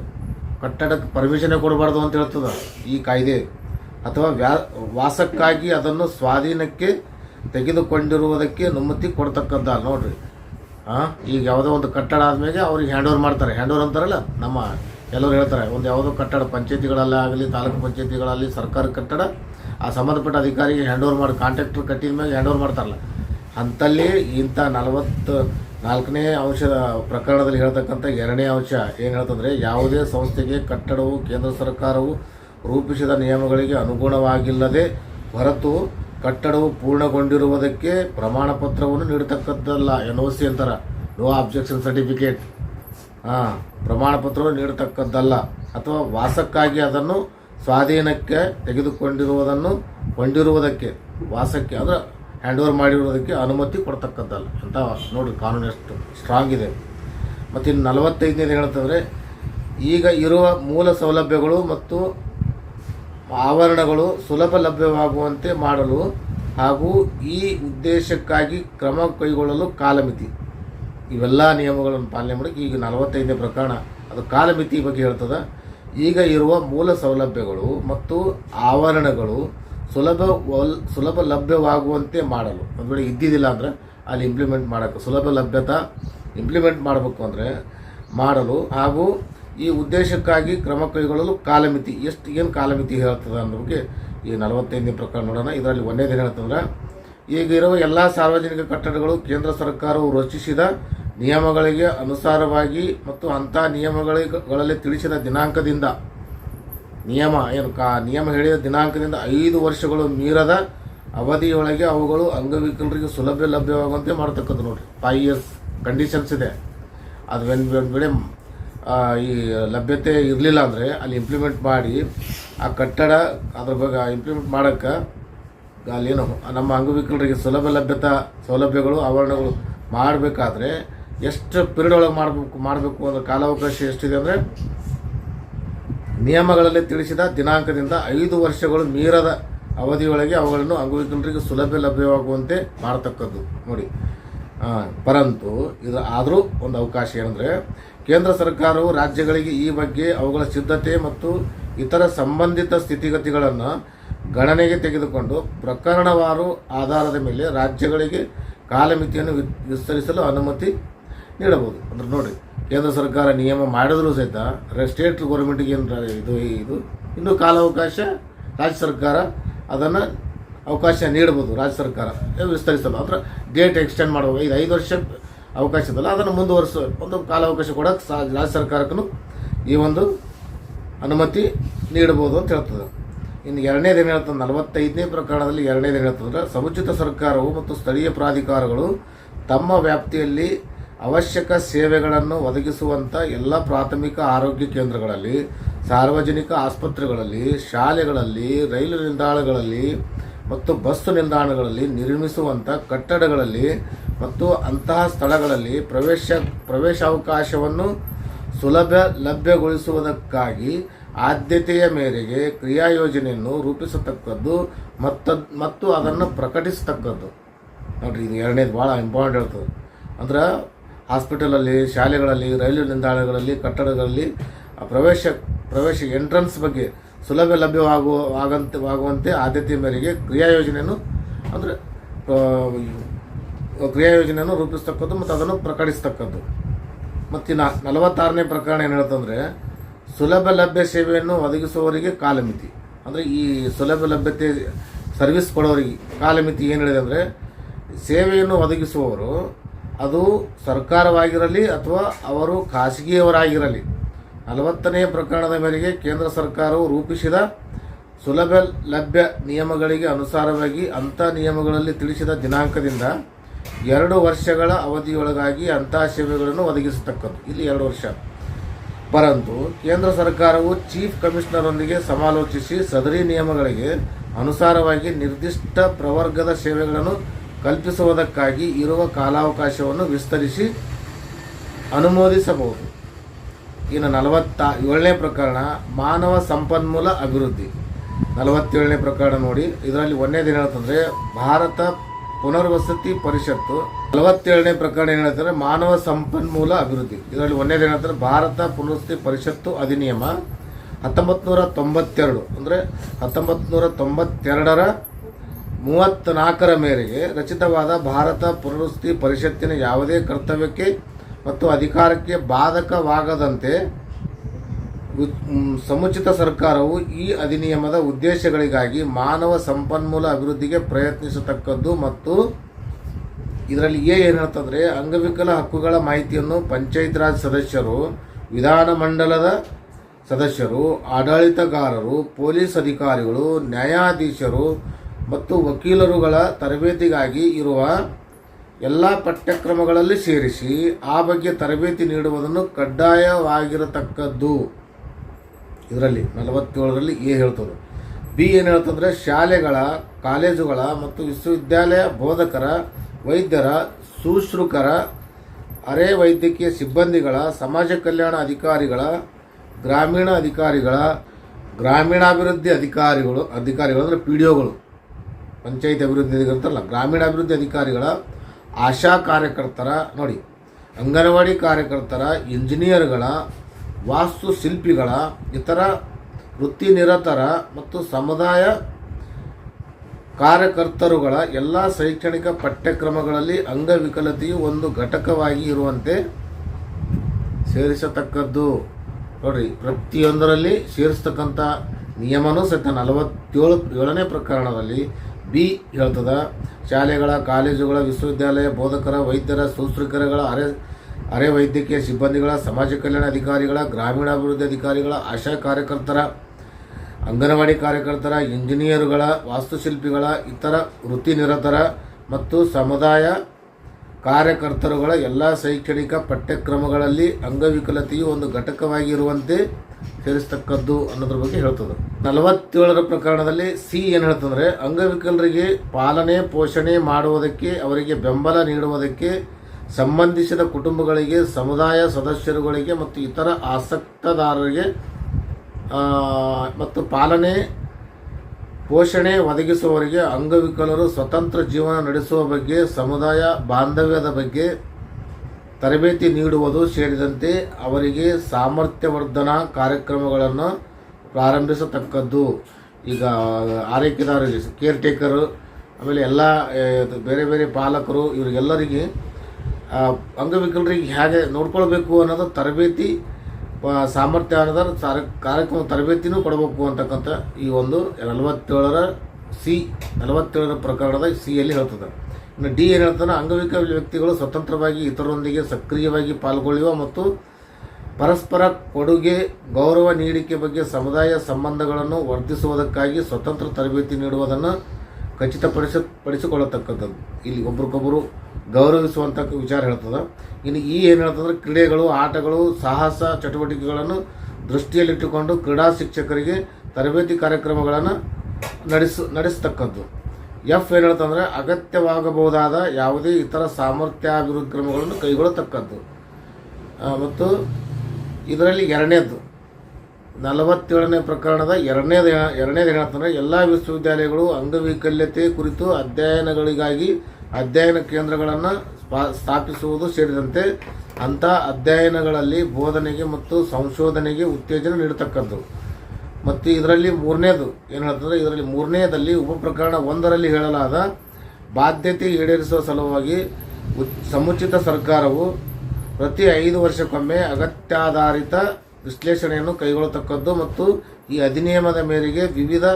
Speaker 1: ಕಟ್ಟಡಕ್ಕೆ ಪರ್ಮಿಷನ್ನೇ ಕೊಡಬಾರ್ದು ಅಂತ ಹೇಳ್ತದ ಈ ಕಾಯ್ದೆ. ಅಥವಾ ವ್ಯಾ, ವಾಸಕ್ಕಾಗಿ ಅದನ್ನು ಸ್ವಾಧೀನಕ್ಕೆ ತೆಗೆದುಕೊಂಡಿರುವುದಕ್ಕೆ ಅನುಮತಿ ಕೊಡ್ತಕ್ಕದ್ದ, ನೋಡ್ರಿ. ಹಾಂ ಈಗ ಯಾವುದೋ ಒಂದು ಕಟ್ಟಡ ಆದಮೇಲೆ ಅವ್ರಿಗೆ ಹ್ಯಾಂಡ್ ಓವರ್ ಮಾಡ್ತಾರೆ. ಹ್ಯಾಂಡ್ ಓವರ್ ಅಂತಾರಲ್ಲ, ನಮ್ಮ ಎಲ್ಲರೂ ಹೇಳ್ತಾರೆ, ಒಂದು ಯಾವುದೋ ಕಟ್ಟಡ ಪಂಚಾಯತಿಗಳಲ್ಲೇ ಆಗಲಿ, ತಾಲೂಕು ಪಂಚಾಯತಿಗಳಲ್ಲಿ ಸರ್ಕಾರಿ ಕಟ್ಟಡ, ಆ ಸಂಬಂಧಪಟ್ಟ ಅಧಿಕಾರಿಗೆ ಹ್ಯಾಂಡ್ ಓವರ್ ಮಾಡಿ ಕಾಂಟ್ರಾಕ್ಟರ್ ಕಟ್ಟಿದ ಮೇಲೆ ಹ್ಯಾಂಡ್ ಓವರ್ ಮಾಡ್ತಾರಲ್ಲ. ಅಂಥಲ್ಲಿ ಇಂಥ ನಲವತ್ತು ನಾಲ್ಕನೇ ಅಂಶದ ಪ್ರಕರಣದಲ್ಲಿ ಹೇಳ್ತಕ್ಕಂಥ ಎರಡನೇ ಅಂಶ ಏನು ಹೇಳ್ತಂದ್ರೆ ಯಾವುದೇ ಸಂಸ್ಥೆಗೆ ಕಟ್ಟಡವು, ಕೇಂದ್ರ ಸರ್ಕಾರವು ರೂಪಿಸಿದ ನಿಯಮಗಳಿಗೆ ಅನುಗುಣವಾಗಿಲ್ಲದೆ ಹೊರತು ಕಟ್ಟಡವು ಪೂರ್ಣಗೊಂಡಿರುವುದಕ್ಕೆ ಪ್ರಮಾಣ ಪತ್ರವನ್ನು ನೀಡತಕ್ಕದ್ದಲ್ಲ ಎನ್ ಒ ಸಿ ಅಂತಾರೆ. ನೋ ಆಬ್ಜೆಕ್ಷನ್ ಸರ್ಟಿಫಿಕೇಟ್ ಹಾಂ ಪ್ರಮಾಣ ಪತ್ರವನ್ನು ನೀಡತಕ್ಕದ್ದಲ್ಲ. ಅಥವಾ ವಾಸಕ್ಕಾಗಿ ಅದನ್ನು ಸ್ವಾಧೀನಕ್ಕೆ ತೆಗೆದುಕೊಂಡಿರುವುದನ್ನು, ಕೊಂಡಿರುವುದಕ್ಕೆ, ವಾಸಕ್ಕೆ, ಅಂದರೆ ಹ್ಯಾಂಡ್ ಓವರ್ ಮಾಡಿರೋದಕ್ಕೆ ಅನುಮತಿ ಕೊಡ್ತಕ್ಕಂಥಲ್ಲ ಅಂತ ನೋಡಿ ಕಾನೂನು ಎಷ್ಟು ಸ್ಟ್ರಾಂಗ್ ಇದೆ. ಮತ್ತು ಇನ್ನು ನಲವತ್ತೈದನೇದು ಹೇಳ್ತಂದರೆ ಈಗ ಇರುವ ಮೂಲ ಸೌಲಭ್ಯಗಳು ಮತ್ತು ಆವರಣಗಳು ಸುಲಭ ಲಭ್ಯವಾಗುವಂತೆ ಮಾಡಲು ಹಾಗೂ ಈ ಉದ್ದೇಶಕ್ಕಾಗಿ ಕ್ರಮ ಕೈಗೊಳ್ಳಲು ಕಾಲಮಿತಿ. ಇವೆಲ್ಲ ನಿಯಮಗಳನ್ನು ಪಾಲನೆ ಮಾಡೋಕ್ಕೆ ಈಗ ನಲವತ್ತೈದನೇ ಪ್ರಕರಣ. ಅದು ಕಾಲಮಿತಿ ಬಗ್ಗೆ ಹೇಳ್ತದೆ. ಈಗ ಇರುವ ಮೂಲ ಸೌಲಭ್ಯಗಳು ಮತ್ತು ಆವರಣಗಳು ಸುಲಭ ಸುಲಭ ಲಭ್ಯವಾಗುವಂತೆ ಮಾಡಲು. ಒಂದು ವೇಳೆ ಇದ್ದಿದ್ದಿಲ್ಲ ಅಂದರೆ ಅಲ್ಲಿ ಇಂಪ್ಲಿಮೆಂಟ್ ಮಾಡೋಕ್ಕೆ ಸುಲಭ ಲಭ್ಯತಾ ಇಂಪ್ಲಿಮೆಂಟ್ ಮಾಡಬೇಕು ಅಂದರೆ ಮಾಡಲು ಹಾಗೂ ಈ ಉದ್ದೇಶಕ್ಕಾಗಿ ಕ್ರಮ ಕೈಗೊಳ್ಳಲು ಕಾಲಮಿತಿ. ಎಷ್ಟು ಏನು ಕಾಲಮಿತಿ ಹೇಳ್ತದೆ ಅನ್ನೋ ಬಗ್ಗೆ ಈ ನಲವತ್ತೈದನೇ ಪ್ರಕಾರ ನೋಡೋಣ. ಇದರಲ್ಲಿ ಒಂದೇದೇನು ಹೇಳ್ತಂದ್ರೆ, ಈಗ ಇರುವ ಎಲ್ಲ ಸಾರ್ವಜನಿಕ ಕಟ್ಟಡಗಳು ಕೇಂದ್ರ ಸರ್ಕಾರವು ರಚಿಸಿದ ನಿಯಮಗಳಿಗೆ ಅನುಸಾರವಾಗಿ ಮತ್ತು ಅಂಥ ನಿಯಮಗಳಲ್ಲಿ ತಿಳಿಸಿದ ದಿನಾಂಕದಿಂದ ನಿಯಮ, ಏನು ಕಾ, ನಿಯಮ ಹೇಳಿದ ದಿನಾಂಕದಿಂದ ಐದು ವರ್ಷಗಳು ಮೀರದ ಅವಧಿಯೊಳಗೆ ಅವುಗಳು ಅಂಗವಿಕಲರಿಗೆ ಸುಲಭ ಲಭ್ಯವಾಗುವಂತೆ ಮಾಡ್ತಕ್ಕದ್ದು ನೋಡ್ರಿ. ಫೈವ್ ಇಯರ್ಸ್ ಕಂಡೀಷನ್ಸ್ ಇದೆ. ಅದು ಒಂದು ವೇಳೆ ಈ ಲಭ್ಯತೆ ಇರಲಿಲ್ಲ ಅಂದರೆ ಅಲ್ಲಿ ಇಂಪ್ಲಿಮೆಂಟ್ ಮಾಡಿ ಆ ಕಟ್ಟಡ ಅದ್ರ ಬಗ್ಗೆ ಇಂಪ್ಲಿಮೆಂಟ್ ಮಾಡೋಕ್ಕೆ ಅಲ್ಲೇನು ನಮ್ಮ ಅಂಗವಿಕಲರಿಗೆ ಸುಲಭ ಲಭ್ಯತಾ, ಸೌಲಭ್ಯಗಳು, ಆವರಣಗಳು ಮಾಡಬೇಕಾದ್ರೆ ಎಷ್ಟು ಪೀರಿಯಡ್ ಒಳಗೆ ಮಾಡಬೇಕು ಮಾಡಬೇಕು ಅನ್ನೋ ಕಾಲಾವಕಾಶ ಎಷ್ಟಿದೆ ಅಂದರೆ ನಿಯಮಗಳಲ್ಲಿ ತಿಳಿಸಿದ ದಿನಾಂಕದಿಂದ ಐದು ವರ್ಷಗಳು ಮೀರದ ಅವಧಿಯೊಳಗೆ ಅವುಗಳನ್ನು ಅಂಗವಿಕಲರಿಗೆ ಸುಲಭ ಲಭ್ಯವಾಗುವಂತೆ ಮಾಡತಕ್ಕದ್ದು. ನೋಡಿ. ಪರಂತು ಇದು ಆದರೂ ಒಂದು ಅವಕಾಶ ಏನಂದರೆ, ಕೇಂದ್ರ ಸರ್ಕಾರವು ರಾಜ್ಯಗಳಿಗೆ ಈ ಬಗ್ಗೆ ಅವುಗಳ ಸಿದ್ಧತೆ ಮತ್ತು ಇತರ ಸಂಬಂಧಿತ ಸ್ಥಿತಿಗತಿಗಳನ್ನು ಗಣನೆಗೆ ತೆಗೆದುಕೊಂಡು ಪ್ರಕರಣವಾರು ಆಧಾರದ ಮೇಲೆ ರಾಜ್ಯಗಳಿಗೆ ಕಾಲಮಿತಿಯನ್ನು ವಿಸ್ತರಿಸಲು ಅನುಮತಿ ನೀಡಬಹುದು. ಅಂದ್ರೆ ನೋಡಿ ಕೇಂದ್ರ ಸರ್ಕಾರ ನಿಯಮ ಮಾಡಿದ್ರು ಸಹಿತ ಸ್ಟೇಟ್ ಗೌರ್ಮೆಂಟ್ಗೆ ಏನು ಇದು ಇದು, ಇನ್ನೂ ಕಾಲಾವಕಾಶ ರಾಜ್ಯ ಸರ್ಕಾರ ಅದನ್ನು ಅವಕಾಶ ನೀಡಬಹುದು ರಾಜ್ಯ ಸರ್ಕಾರ. ವಿಸ್ತರಿಸಲು. ಅಂದ್ರೆ ಡೇಟ್ ಎಕ್ಸ್ಟೆಂಡ್ ಮಾಡುವಾಗ ಇದು ಐದು ವರ್ಷ ಅವಕಾಶ ಇದಲ್ಲ ಅದನ್ನು ಮುಂದುವರಿಸ, ಒಂದು ಕಾಲಾವಕಾಶ ಕೊಡೋಕೆ ಸಾ, ರಾಜ್ಯ ಸರ್ಕಾರಕ್ಕೂ ಈ ಒಂದು ಅನುಮತಿ ನೀಡಬಹುದು ಅಂತ ಹೇಳ್ತದೆ. ಇನ್ನು ಎರಡನೇದು ಏನು ಹೇಳ್ತದೆ, ನಲವತ್ತೈದನೇ ಪ್ರಕರಣದಲ್ಲಿ ಎರಡನೇದು ಏನು ಹೇಳ್ತಂದ್ರೆ ಸಮುಚಿತ ಸರ್ಕಾರವು ಮತ್ತು ಸ್ಥಳೀಯ ಪ್ರಾಧಿಕಾರಗಳು ತಮ್ಮ ವ್ಯಾಪ್ತಿಯಲ್ಲಿ ಅವಶ್ಯಕ ಸೇವೆಗಳನ್ನು ಒದಗಿಸುವಂಥ ಎಲ್ಲ ಪ್ರಾಥಮಿಕ ಆರೋಗ್ಯ ಕೇಂದ್ರಗಳಲ್ಲಿ, ಸಾರ್ವಜನಿಕ ಆಸ್ಪತ್ರೆಗಳಲ್ಲಿ, ಶಾಲೆಗಳಲ್ಲಿ, ರೈಲು ನಿಲ್ದಾಣಗಳಲ್ಲಿ ಮತ್ತು ಬಸ್ಸು ನಿಲ್ದಾಣಗಳಲ್ಲಿ ನಿರ್ಮಿಸುವಂಥ ಕಟ್ಟಡಗಳಲ್ಲಿ ಮತ್ತು ಅಂತಹ ಸ್ಥಳಗಳಲ್ಲಿ ಪ್ರವೇಶ, ಪ್ರವೇಶಾವಕಾಶವನ್ನು ಸುಲಭ ಲಭ್ಯಗೊಳಿಸುವುದಕ್ಕಾಗಿ ಆದ್ಯತೆಯ ಮೇರೆಗೆ ಕ್ರಿಯಾ ಯೋಜನೆಯನ್ನು ರೂಪಿಸತಕ್ಕದ್ದು ಮತ್ತು ಮತ್ತು ಅದನ್ನು ಪ್ರಕಟಿಸತಕ್ಕದ್ದು. ನೋಡ್ರಿ, ಇದು ಎರಡನೇದು ಭಾಳ ಇಂಪಾರ್ಟೆಂಟ್ ಇರ್ತದೆ ಅಂದ್ರೆ ಹಾಸ್ಪಿಟಲಲ್ಲಿ, ಶಾಲೆಗಳಲ್ಲಿ ರೈಲು ನಿಲ್ದಾಣಗಳಲ್ಲಿ, ಕಟ್ಟಡಗಳಲ್ಲಿ ಪ್ರವೇಶ ಪ್ರವೇಶ ಎಂಟ್ರನ್ಸ್ ಬಗ್ಗೆ ಸುಲಭ ಲಭ್ಯವಾಗುವ, ಆಗಂತ ಆದ್ಯತೆಯ ಮೇರೆಗೆ ಕ್ರಿಯಾ ಯೋಜನೆಯನ್ನು ಅಂದರೆ ಕ್ರಿಯಾ ಯೋಜನೆಯನ್ನು ರೂಪಿಸ್ತಕ್ಕದ್ದು ಮತ್ತು ಅದನ್ನು ಪ್ರಕಟಿಸ್ತಕ್ಕದ್ದು. ಮತ್ತು ನಾ, ನಲವತ್ತಾರನೇ ಪ್ರಕರಣ ಏನು ಹೇಳ್ತಂದರೆ ಸುಲಭ ಲಭ್ಯ ಸೇವೆಯನ್ನು ಒದಗಿಸುವವರಿಗೆ ಕಾಲಮಿತಿ. ಅಂದರೆ ಈ ಸುಲಭ ಲಭ್ಯತೆ ಸರ್ವಿಸ್ ಕೊಡೋರಿಗೆ ಕಾಲಮಿತಿ ಏನು ಹೇಳಿದೆ ಅಂದರೆ, ಸೇವೆಯನ್ನು ಒದಗಿಸುವವರು ಅದು ಸರ್ಕಾರವಾಗಿರಲಿ ಅಥವಾ ಅವರು ಖಾಸಗಿಯವರಾಗಿರಲಿ. ನಲವತ್ತನೇ ಪ್ರಕರಣದ ಮೇರೆಗೆ ಕೇಂದ್ರ ಸರ್ಕಾರವು ರೂಪಿಸಿದ ಸುಲಭ ಲಭ್ಯ ನಿಯಮಗಳಿಗೆ ಅನುಸಾರವಾಗಿ ಅಂಥ ನಿಯಮಗಳಲ್ಲಿ ತಿಳಿಸಿದ ದಿನಾಂಕದಿಂದ ಎರಡು ವರ್ಷಗಳ ಅವಧಿಯೊಳಗಾಗಿ ಅಂಥ ಸೇವೆಗಳನ್ನು ಒದಗಿಸತಕ್ಕದ್ದು. ಇಲ್ಲಿ ಎರಡು ವರ್ಷ. ಪರಂತು ಕೇಂದ್ರ ಸರ್ಕಾರವು ಚೀಫ್ ಕಮಿಷನರೊಂದಿಗೆ ಸಮಾಲೋಚಿಸಿ ಸದರಿ ನಿಯಮಗಳಿಗೆ ಅನುಸಾರವಾಗಿ ನಿರ್ದಿಷ್ಟ ಪ್ರವರ್ಗದ ಸೇವೆಗಳನ್ನು ಕಲ್ಪಿಸುವುದಕ್ಕಾಗಿ ಇರುವ ಕಾಲಾವಕಾಶವನ್ನು ವಿಸ್ತರಿಸಿ ಅನುಮೋದಿಸಬಹುದು. ಇನ್ನು ನಲವತ್ತ, ಏಳನೇ ಪ್ರಕರಣ, ಮಾನವ ಸಂಪನ್ಮೂಲ ಅಭಿವೃದ್ಧಿ. ನಲವತ್ತೇಳನೇ ಪ್ರಕರಣ ನೋಡಿ, ಇದರಲ್ಲಿ ಒಂದನೇದು ಏನು ಹೇಳ್ತಂದ್ರೆ, ಭಾರತ ಪುನರ್ವಸತಿ ಪರಿಷತ್ತು, ನಲವತ್ತೇಳನೇ ಪ್ರಕರಣ ಏನು ಹೇಳ್ತಾರೆ ಮಾನವ ಸಂಪನ್ಮೂಲ ಅಭಿವೃದ್ಧಿ. ಇದರಲ್ಲಿ ಒಂದನೇದು ಏನು ಹೇಳ್ತಾರೆ ಭಾರತ ಪುನರ್ವಸತಿ ಪರಿಷತ್ತು ಅಧಿನಿಯಮ ಹತ್ತೊಂಬತ್ತು ನೂರ ತೊಂಬತ್ತೆರಡು. ಅಂದರೆ ಹತ್ತೊಂಬತ್ತು ನೂರ ತೊಂಬತ್ತೆರಡರ ಮೂವತ್ತ್ನಾಲ್ಕರ ಮೇರೆಗೆ ರಚಿತವಾದ ಭಾರತ ಪುನರುಸ್ತಿ ಪರಿಷತ್ತಿನ ಯಾವುದೇ ಕರ್ತವ್ಯಕ್ಕೆ ಮತ್ತು ಅಧಿಕಾರಕ್ಕೆ ಬಾಧಕವಾಗದಂತೆ ಸಮುಚಿತ ಸರ್ಕಾರವು ಈ ಅಧಿನಿಯಮದ ಉದ್ದೇಶಗಳಿಗಾಗಿ ಮಾನವ ಸಂಪನ್ಮೂಲ ಅಭಿವೃದ್ಧಿಗೆ ಪ್ರಯತ್ನಿಸತಕ್ಕದ್ದು ಮತ್ತು ಇದರಲ್ಲಿ ಏ ಏನು ಹೇಳ್ತಂದ್ರೆ ಅಂಗವಿಕಲ ಹಕ್ಕುಗಳ ಮಾಹಿತಿಯನ್ನು ಪಂಚಾಯತ್ ರಾಜ್ ಸದಸ್ಯರು ವಿಧಾನಮಂಡಲದ ಸದಸ್ಯರು, ಆಡಳಿತಗಾರರು, ಪೊಲೀಸ್ ಅಧಿಕಾರಿಗಳು, ನ್ಯಾಯಾಧೀಶರು ಮತ್ತು ವಕೀಲರುಗಳ ತರಬೇತಿಗಾಗಿ ಇರುವ ಎಲ್ಲ ಪಠ್ಯಕ್ರಮಗಳಲ್ಲಿ ಸೇರಿಸಿ ಆ ಬಗ್ಗೆ ತರಬೇತಿ ನೀಡುವುದನ್ನು ಕಡ್ಡಾಯವಾಗಿರತಕ್ಕದ್ದು. ಇದರಲ್ಲಿ ನಲವತ್ತೇಳರಲ್ಲಿ ಎ ಹೇಳ್ತದೆ. ಬಿ ಏನು ಹೇಳ್ತಂದ್ರೆ ಶಾಲೆಗಳ, ಕಾಲೇಜುಗಳ ಮತ್ತು ವಿಶ್ವವಿದ್ಯಾಲಯ ಬೋಧಕರ, ವೈದ್ಯರ ಶುಶ್ರೂಕರ ಅರೆ ವೈದ್ಯಕೀಯ ಸಿಬ್ಬಂದಿಗಳ, ಸಮಾಜ ಕಲ್ಯಾಣ ಅಧಿಕಾರಿಗಳ ಗ್ರಾಮೀಣ ಅಧಿಕಾರಿಗಳ ಗ್ರಾಮೀಣಾಭಿವೃದ್ಧಿ ಅಧಿಕಾರಿಗಳು ಅಧಿಕಾರಿಗಳು ಅಂದರೆ ಪಿ ಡಿ ಒಗಳು. ಪಂಚಾಯತ್ ಅಭಿವೃದ್ಧಿ ಅಂತಲ್ಲ ಗ್ರಾಮೀಣ ಅಭಿವೃದ್ಧಿ ಅಧಿಕಾರಿಗಳ ಆಶಾ ಕಾರ್ಯಕರ್ತರ ನೋಡಿ, ಅಂಗನವಾಡಿ ಕಾರ್ಯಕರ್ತರ, ಇಂಜಿನಿಯರ್ಗಳ, ವಾಸ್ತುಶಿಲ್ಪಿಗಳ, ಇತರ ವೃತ್ತಿ ನಿರತರ ಮತ್ತು ಸಮುದಾಯ ಕಾರ್ಯಕರ್ತರುಗಳ ಎಲ್ಲ ಶೈಕ್ಷಣಿಕ ಪಠ್ಯಕ್ರಮಗಳಲ್ಲಿ ಅಂಗವಿಕಲತೆಯು ಒಂದು ಘಟಕವಾಗಿ ಇರುವಂತೆ ಸೇರಿಸತಕ್ಕದ್ದು. ನೋಡ್ರಿ, ಪ್ರತಿಯೊಂದರಲ್ಲಿ ಸೇರಿಸ್ತಕ್ಕಂಥ ನಿಯಮನೂ ಸಹಿತ ನಲವತ್ತೇಳು ಏಳನೇ ಪ್ರಕರಣದಲ್ಲಿ ಬಿ ಹೇಳ್ತದ, ಶಾಲೆಗಳ, ಕಾಲೇಜುಗಳ, ವಿಶ್ವವಿದ್ಯಾಲಯ ಬೋಧಕರ, ವೈದ್ಯರ ಶುಶ್ರೂಷಕರುಗಳ ಅರೆ ಅರೆ ವೈದ್ಯಕೀಯ ಸಿಬ್ಬಂದಿಗಳ, ಸಮಾಜ ಕಲ್ಯಾಣ ಅಧಿಕಾರಿಗಳ, ಗ್ರಾಮೀಣಾಭಿವೃದ್ಧಿ ಅಧಿಕಾರಿಗಳ, ಆಶಾ ಕಾರ್ಯಕರ್ತರ, ಅಂಗನವಾಡಿ ಕಾರ್ಯಕರ್ತರ, ಇಂಜಿನಿಯರುಗಳ, ವಾಸ್ತುಶಿಲ್ಪಿಗಳ, ಇತರ ವೃತ್ತಿನಿರತರ ಮತ್ತು ಸಮುದಾಯ ಕಾರ್ಯಕರ್ತರುಗಳ ಎಲ್ಲ ಶೈಕ್ಷಣಿಕ ಪಠ್ಯಕ್ರಮಗಳಲ್ಲಿ ಅಂಗವಿಕಲತೆಯು ಒಂದು ಘಟಕವಾಗಿರುವಂತೆ ಸೇರಿಸ್ತಕ್ಕದ್ದು ಅನ್ನೋದ್ರ ಬಗ್ಗೆ ಹೇಳ್ತದೆ. ನಲವತ್ತೇಳರ ಪ್ರಕರಣದಲ್ಲಿ ಸಿ ಏನು ಹೇಳ್ತಂದ್ರೆ, ಅಂಗವಿಕಲರಿಗೆ ಪಾಲನೆ, ಪೋಷಣೆ ಮಾಡುವುದಕ್ಕೆ, ಅವರಿಗೆ ಬೆಂಬಲ ನೀಡುವುದಕ್ಕೆ, ಸಂಬಂಧಿಸಿದ ಕುಟುಂಬಗಳಿಗೆ, ಸಮುದಾಯ ಸದಸ್ಯರುಗಳಿಗೆ ಮತ್ತು ಇತರ ಆಸಕ್ತದಾರರಿಗೆ ಮತ್ತು ಪಾಲನೆ, ಪೋಷಣೆ ಒದಗಿಸುವವರಿಗೆ ಅಂಗವಿಕಲರು ಸ್ವತಂತ್ರ ಜೀವನ ನಡೆಸುವ ಬಗ್ಗೆ, ಸಮುದಾಯ ಬಾಂಧವ್ಯದ ಬಗ್ಗೆ ತರಬೇತಿ ನೀಡುವುದು ಸೇರಿದಂತೆ ಅವರಿಗೆ ಸಾಮರ್ಥ್ಯವರ್ಧನಾ ಕಾರ್ಯಕ್ರಮಗಳನ್ನು ಪ್ರಾರಂಭಿಸತಕ್ಕದ್ದು. ಈಗ ಆರೈಕೆದಾರರಿಗೆ ಕೇರ್ ಟೇಕರು ಆಮೇಲೆ ಎಲ್ಲ ಬೇರೆ ಬೇರೆ ಪಾಲಕರು, ಇವರಿಗೆಲ್ಲರಿಗೆ ಅಂಗವಿಕಲರಿಗೆ ಹೇಗೆ ನೋಡ್ಕೊಳ್ಬೇಕು ಅನ್ನೋದು ತರಬೇತಿ ಸಾಮರ್ಥ್ಯ ಅನ್ನೋದ್ರ ಕಾರ್ಯಕ್ರಮ ತರಬೇತಿನೂ ಕೊಡಬೇಕು ಅಂತಕ್ಕಂಥ ಈ ಒಂದು ನಲವತ್ತೇಳರ ಸಿ, ನಲವತ್ತೇಳರ ಪ್ರಕರಣದ ಸಿಯಲ್ಲಿ ಹೇಳ್ತದೆ. ಇನ್ನು ಡಿ ಏನು ಹೇಳ್ತಾನೆ ಅಂಗವಿಕಲ ವ್ಯಕ್ತಿಗಳು ಸ್ವತಂತ್ರವಾಗಿ ಇತರರೊಂದಿಗೆ ಸಕ್ರಿಯವಾಗಿ ಪಾಲ್ಗೊಳ್ಳುವ ಮತ್ತು ಪರಸ್ಪರ ಕೊಡುಗೆ, ಗೌರವ ನೀಡಿಕೆ ಬಗ್ಗೆ ಸಮುದಾಯ ಸಂಬಂಧಗಳನ್ನು ವರ್ಧಿಸುವುದಕ್ಕಾಗಿ ಸ್ವತಂತ್ರ ತರಬೇತಿ ನೀಡುವುದನ್ನು ಖಚಿತಪಡಿಸ, ಪಡಿಸಿಕೊಳ್ಳತಕ್ಕಂಥದ್ದು. ಇಲ್ಲಿ ಒಬ್ರಿಗೊಬ್ಬರು ಗೌರವಿಸುವಂಥ ವಿಚಾರ ಹೇಳ್ತದೆ. ಇನ್ನು ಈ ಏನು ಹೇಳ್ತಂದ್ರೆ ಕ್ರೀಡೆಗಳು, ಆಟಗಳು, ಸಾಹಸ ಚಟುವಟಿಕೆಗಳನ್ನು ದೃಷ್ಟಿಯಲ್ಲಿಟ್ಟುಕೊಂಡು ಕ್ರೀಡಾ ಶಿಕ್ಷಕರಿಗೆ ತರಬೇತಿ ಕಾರ್ಯಕ್ರಮಗಳನ್ನು ನಡೆಸ ನಡೆಸ್ತಕ್ಕದ್ದು ಎಫ್ ಏನು ಹೇಳ್ತಂದ್ರೆ ಅಗತ್ಯವಾಗಬಹುದಾದ ಯಾವುದೇ ಇತರ ಸಾಮರ್ಥ್ಯಾಭಿವೃದ್ಧಿ ಕ್ರಮಗಳನ್ನು ಕೈಗೊಳ್ಳತಕ್ಕದ್ದು ಮತ್ತು ಇದರಲ್ಲಿ ಎರಡನೇದು, ನಲವತ್ತೇಳನೇ ಪ್ರಕರಣದ ಎರಡನೇದು ಎರಡನೇದು ಹೇಳ್ತಂದ್ರೆ ಎಲ್ಲ ವಿಶ್ವವಿದ್ಯಾಲಯಗಳು ಅಂಗವೈಕಲ್ಯತೆ ಕುರಿತು ಅಧ್ಯಯನಗಳಿಗಾಗಿ ಅಧ್ಯಯನ ಕೇಂದ್ರಗಳನ್ನು ಸ್ಥಾಪಿಸುವುದು ಸೇರಿದಂತೆ ಅಂಥ ಅಧ್ಯಯನಗಳಲ್ಲಿ ಬೋಧನೆಗೆ ಮತ್ತು ಸಂಶೋಧನೆಗೆ ಉತ್ತೇಜನ ನೀಡತಕ್ಕದ್ದು. ಮತ್ತು ಇದರಲ್ಲಿ ಮೂರನೇದು ಏನು ಹೇಳ್ತಂದ್ರೆ ಇದರಲ್ಲಿ ಮೂರನೇದಲ್ಲಿ ಉಪಪ್ರಕರಣ ಒಂದರಲ್ಲಿ ಹೇಳಲಾದ ಬಾಧ್ಯತೆ ಈಡೇರಿಸುವ ಸಲುವಾಗಿ ಸಮುಚಿತ ಸರ್ಕಾರವು ಪ್ರತಿ ಐದು ವರ್ಷಕ್ಕೊಮ್ಮೆ ಅಗತ್ಯಾಧಾರಿತ ವಿಶ್ಲೇಷಣೆಯನ್ನು ಕೈಗೊಳ್ಳತಕ್ಕದ್ದು ಮತ್ತು ಈ ಅಧಿನಿಯಮದ ಮೇರೆಗೆ ವಿವಿಧ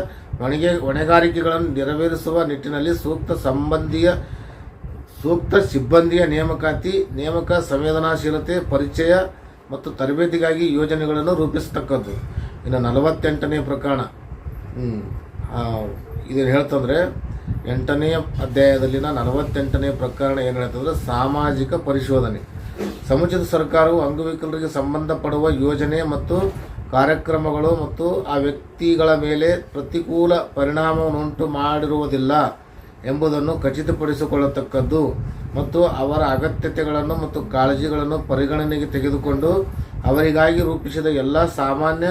Speaker 1: ಹೊಣೆಗೆ ಹೊಣೆಗಾರಿಕೆಗಳನ್ನು ನೆರವೇರಿಸುವ ನಿಟ್ಟಿನಲ್ಲಿ ಸೂಕ್ತ ಸಂಬಂಧಿಯ, ಸೂಕ್ತ ಸಿಬ್ಬಂದಿಯ ನೇಮಕಾತಿ, ನೇಮಕ ಸಂವೇದನಾಶೀಲತೆ, ಪರಿಚಯ ಮತ್ತು ತರಬೇತಿಗಾಗಿ ಯೋಜನೆಗಳನ್ನು ರೂಪಿಸತಕ್ಕದ್ದು. ಇನ್ನು ನಲವತ್ತೆಂಟನೇ ಪ್ರಕರಣ. ಇದನ್ನು ಹೇಳ್ತಂದ್ರೆ ಎಂಟನೇ ಅಧ್ಯಾಯದಲ್ಲಿನ ನಲವತ್ತೆಂಟನೇ ಪ್ರಕರಣ ಏನು ಹೇಳ್ತಂದ್ರೆ ಸಾಮಾಜಿಕ ಪರಿಶೋಧನೆ. ಸಮುಚಿತ ಸರ್ಕಾರವು ಅಂಗವಿಕಲರಿಗೆ ಸಂಬಂಧಪಡುವ ಯೋಜನೆ ಮತ್ತು ಕಾರ್ಯಕ್ರಮಗಳು ಮತ್ತು ಆ ವ್ಯಕ್ತಿಗಳ ಮೇಲೆ ಪ್ರತಿಕೂಲ ಪರಿಣಾಮವನ್ನುಂಟು ಮಾಡಿರುವುದಿಲ್ಲ ಎಂಬುದನ್ನು ಖಚಿತಪಡಿಸಿಕೊಳ್ಳತಕ್ಕದ್ದು ಮತ್ತು ಅವರ ಅಗತ್ಯತೆಗಳನ್ನು ಮತ್ತು ಕಾಳಜಿಗಳನ್ನು ಪರಿಗಣನೆಗೆ ತೆಗೆದುಕೊಂಡು ಅವರಿಗಾಗಿ ರೂಪಿಸಿದ ಎಲ್ಲ ಸಾಮಾನ್ಯ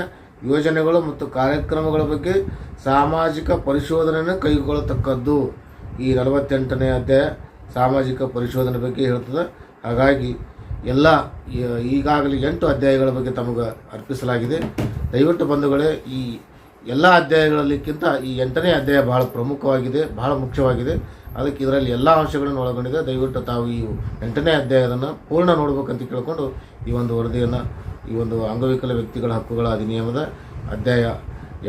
Speaker 1: ಯೋಜನೆಗಳು ಮತ್ತು ಕಾರ್ಯಕ್ರಮಗಳ ಬಗ್ಗೆ ಸಾಮಾಜಿಕ ಪರಿಶೋಧನೆಯನ್ನು ಕೈಗೊಳ್ಳತಕ್ಕದ್ದು. ಈ ನಲವತ್ತೆಂಟನೇ ಅಧ್ಯಾಯ ಸಾಮಾಜಿಕ ಪರಿಶೋಧನೆ ಬಗ್ಗೆ ಹೇಳ್ತದೆ ಹಾಗಾಗಿ ಎಲ್ಲ ಈಗಾಗಲೇ ಎಂಟು ಅಧ್ಯಾಯಗಳ ಬಗ್ಗೆ ತಮಗೆ ಅರ್ಪಿಸಲಾಗಿದೆ. ದಯವಿಟ್ಟು ಬಂಧುಗಳೇ, ಈ ಎಲ್ಲ ಅಧ್ಯಾಯಗಳಲ್ಲಿಕ್ಕಿಂತ ಈ ಎಂಟನೇ ಅಧ್ಯಾಯ ಬಹಳ ಪ್ರಮುಖವಾಗಿದೆ, ಬಹಳ ಮುಖ್ಯವಾಗಿದೆ. ಅದಕ್ಕೆ ಇದರಲ್ಲಿ ಎಲ್ಲ ಅಂಶಗಳನ್ನು ಒಳಗೊಂಡಿದೆ. ದಯವಿಟ್ಟು ತಾವು ಈ ಎಂಟನೇ ಅಧ್ಯಾಯದನ್ನು ಪೂರ್ಣ ನೋಡಬೇಕಂತ ಕೇಳಿಕೊಂಡು ಈ ಒಂದು ವರದಿಯನ್ನು ಈ ಒಂದು ಅಂಗವಿಕಲ ವ್ಯಕ್ತಿಗಳ ಹಕ್ಕುಗಳ ಅಧಿನಿಯಮದ ಅಧ್ಯಾಯ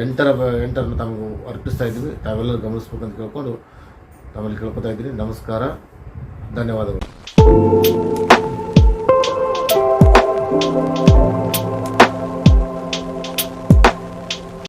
Speaker 1: ಎಂಟರ ಎಂಟರನ್ನು ತಮಗೆ ಅರ್ಪಿಸ್ತಾ ಇದ್ದೀವಿ. ತಾವೆಲ್ಲರೂ ಗಮನಿಸ್ಬೇಕಂತ ಕೇಳ್ಕೊಂಡು ತಮ್ಮಲ್ಲಿ ಕೇಳ್ಕೊತಾ ಇದ್ದೀನಿ. ನಮಸ್ಕಾರ. ಧನ್ಯವಾದಗಳು.